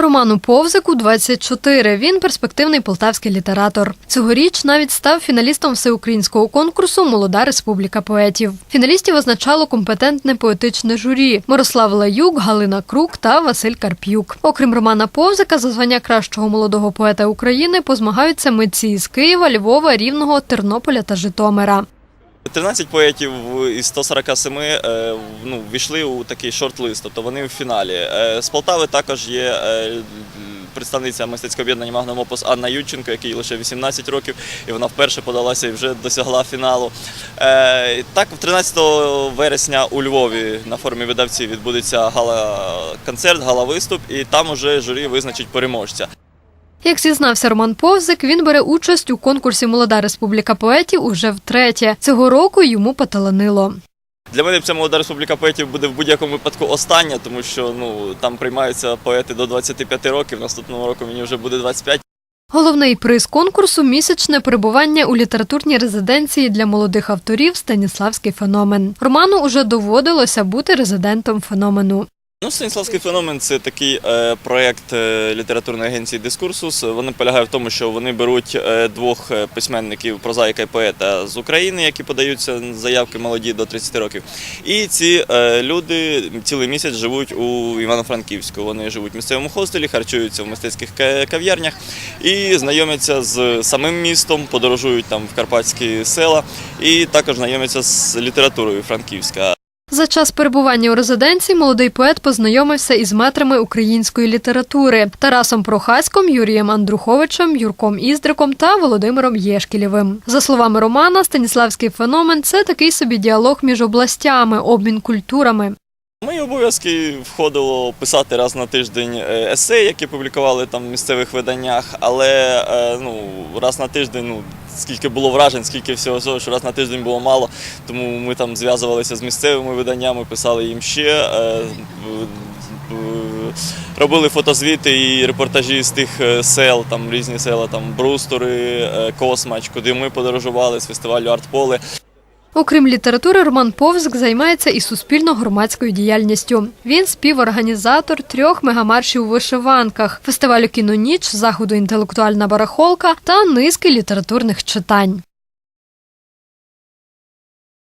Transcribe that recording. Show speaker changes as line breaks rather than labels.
Роману Повзику 24. Він перспективний полтавський літератор. Цьогоріч навіть став фіналістом всеукраїнського конкурсу Молода республіка поетів. Фіналістів означало компетентне поетичне журі Мирослав Лаюк, Галина Крук та Василь Карп'юк. Окрім Романа Повзика, за звання кращого молодого поета України позмагаються митці із Києва, Львова, Рівного, Тернополя та Житомира.
13 поетів із 147 е, ну, війшли у такий шорт-лист, тобто вони в фіналі. Е, З Полтави також є е, представниця мистецького об'єднання Magnum Opus Анна Юченко, якій лише 18 років, і вона вперше подалася і вже досягла фіналу. Так, 13 вересня у Львові на форумі видавців відбудеться гала-концерт, гала-виступ, і там уже журі визначить переможця.
Як зізнався Роман Повзик, він бере участь у конкурсі Молода республіка поетів уже втретє. Цього року йому поталанило.
Для мене ця молода республіка поетів буде в будь-якому випадку остання, тому що ну там приймаються поети до 25 років. Наступного року мені вже буде 25.
Головний приз конкурсу місячне перебування у літературній резиденції для молодих авторів Станіславський феномен. Роману уже доводилося бути резидентом феномену.
Ну, Станіславський феномен це такий е, проєкт е, літературної агенції Дискурсус. Вони полягає в тому, що вони беруть е, двох е, письменників, прозаїка і поета з України, які подаються заявки молоді до 30 років. І ці е, люди цілий місяць живуть у Івано-Франківську. Вони живуть в місцевому хостелі, харчуються в мистецьких кав'ярнях і знайомляться з самим містом, подорожують там в карпатські села, і також знайомляться з літературою Франківська.
За час перебування у резиденції молодий поет познайомився із метрами української літератури Тарасом Прохаськом, Юрієм Андруховичем, Юрком Іздриком та Володимиром Єшкілєвим. За словами Романа, Станіславський феномен це такий собі діалог між областями, обмін культурами.
Мої обов'язки входило писати раз на тиждень е, есеї, які публікували там в місцевих виданнях, але е, ну, раз на тиждень, ну, скільки було вражень, скільки всього, всього, що раз на тиждень було мало, тому ми там зв'язувалися з місцевими виданнями, писали їм ще. е, Робили фотозвіти і репортажі з тих е, сел, там різні села, там Брустори, е, Космач, куди ми подорожували з фестивалю Артполе.
Окрім літератури, Роман Повзик займається і суспільно-громадською діяльністю. Він співорганізатор трьох мегамаршів у вишиванках, фестивалю кіноніч, заходу інтелектуальна барахолка та низки літературних читань.